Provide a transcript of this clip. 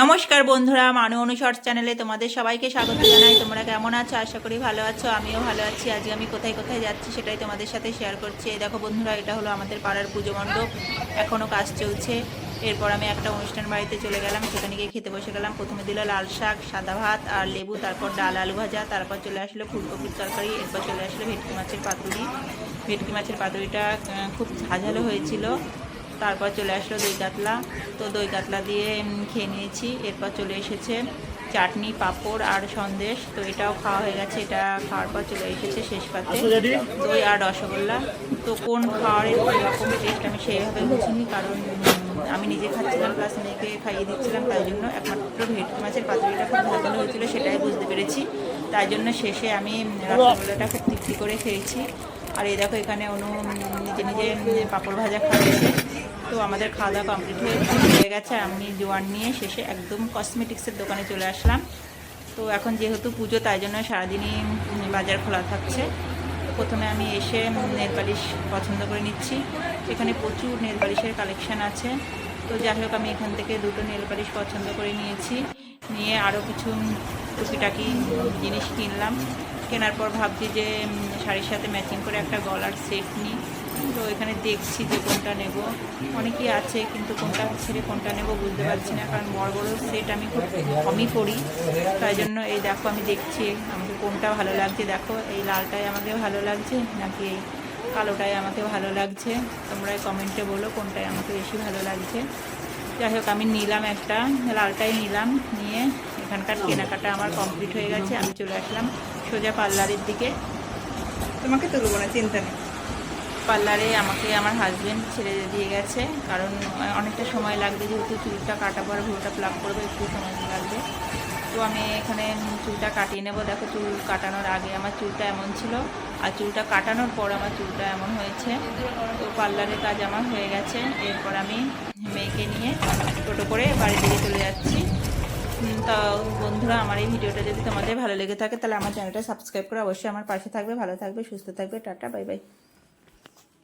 নমস্কার বন্ধুরা, মানু অনুসর চ্যানেলে তোমাদের সবাইকে স্বাগত জানাই। তোমরা কেমন আছো? আশা করি ভালো আছো, আমিও ভালো আছি। আজকে আমি কোথায় কোথায় যাচ্ছি সেটাই তোমাদের সাথে শেয়ার করছি। এই দেখো বন্ধুরা, এটা হলো আমাদের পাড়ার পুজো মণ্ডপ। এখনও কাজ চলছে। এরপর আমি একটা অনুষ্ঠান বাড়িতে চলে গেলাম, সেখানে গিয়ে খেতে বসে গেলাম। প্রথমে দিল লাল শাক, সাদা ভাত আর লেবু, তারপর ডাল, আলু ভাজা, তারপর চলে আসলো ফুলকপির তরকারি, এরপর চলে আসলো ভেটকি মাছের পাতুরি। ভেটকি মাছের পাতুরিটা খুব ঝাঝালো হয়েছিল। তারপর চলে আসলো দই কাতলা। তো দই কাতলা দিয়ে খেয়ে নিয়েছি। এরপর চলে এসেছে চাটনি পাঁপড় আর সন্দেশ। তো এটাও খাওয়া হয়ে গেছে। এটা খাওয়ার পর চলে এসেছে শেষ পাতে। দই আর রসগোল্লা। তো কোন খাওয়ারের কীরকম টেস্ট আমি সেইভাবে বুঝিনি। কারণ আমি নিজে খাচ্ছিলাম প্লাস মেয়েকে খাইয়ে দিচ্ছিলাম। তাই জন্য একমাত্র ভেটকি মাছের পাতুরিটা খুব ভালো হয়েছিল সেটাই বুঝতে পেরেছি। তাই জন্য শেষে আমি রসগোল্লাটা খুব তৃপ্তি করে খেয়েছি। আর এই দেখো এখানে অনু নিজে নিজে পাঁপড় ভাজা খাওয়াচ্ছে তো আমাদের খাওয়া দাওয়া কমপ্লিট হয়ে গেছে। আমি জোয়ান নিয়ে শেষে একদম কসমেটিক্সের দোকানে চলে আসলাম। তো এখন যেহেতু পুজো, তাই জন্য সারাদিনই বাজার খোলা থাকছে। প্রথমে আমি এসে নেল পালিশ পছন্দ করে নিচ্ছি। এখানে প্রচুর নেল পালিশের কালেকশান আছে। তো যাই হোক, আমি এখান থেকে দুটো নেল পালিশ পছন্দ করে নিয়েছি। নিয়ে আরও কিছু টুকিটাকি জিনিস কিনলাম। কেনার পর ভাবছি যে শাড়ির সাথে ম্যাচিং করে একটা গলার সেট নিই। তো এখানে দেখছি যে কোনটা নেব। অনেকেই আছে, কিন্তু কোনটা ছেড়ে কোনটা নেব বুঝতে পারছি না, কারণ বড় বড় সেট আমি খুব কমই পরি তাই জন্য এই দেখো, আমি দেখছি আমাকে কোনটা ভালো লাগছে। দেখো, এই লালটাই আমাকে ভালো লাগছে, নাকি এই কালোটাই আমাকে ভালো লাগছে? তোমরা কমেন্টে বলো কোনটাই আমাকে বেশি ভালো লাগছে। যাই হোক, আমি নিলাম একটা, লালটাই নিলাম, নিয়ে এখানকার কেনাকাটা আমার কমপ্লিট হয়ে গেছে। আমি চলে আসলাম সোজা পার্লারের দিকে। তোমাকে তুলবো না, চিন্তা নেই। পার্লারে আমাকে আমার হাজবেন্ড ছেড়ে দিয়ে গেছে। কারণ অনেকটা সময় লাগবে যেহেতু চুলটা কাটাবো আর ভুলটা প্লাগ করব, একটু সময় লাগবে। তো আমি এখানে চুলটা কাটিয়ে নেব। দেখো, চুল কাটানোর আগে আমার চুলটা এমন ছিল। আর চুলটা কাটানোর পর আমার চুলটা এমন হয়েছে। তো পার্লারের কাজ আমার হয়ে গেছে। এরপর আমি মেয়েকে নিয়ে টোটো করে বাড়ি থেকে চলে যাচ্ছি। তা বন্ধুরা, আমার এই ভিডিওটা যদি তোমাদের ভালো লেগে থাকে, তাহলে আমার চ্যানেলটা সাবস্ক্রাইব করে অবশ্যই আমার পাশে থাকবে। ভালো থাকবে, সুস্থ থাকবে। Tata bye bye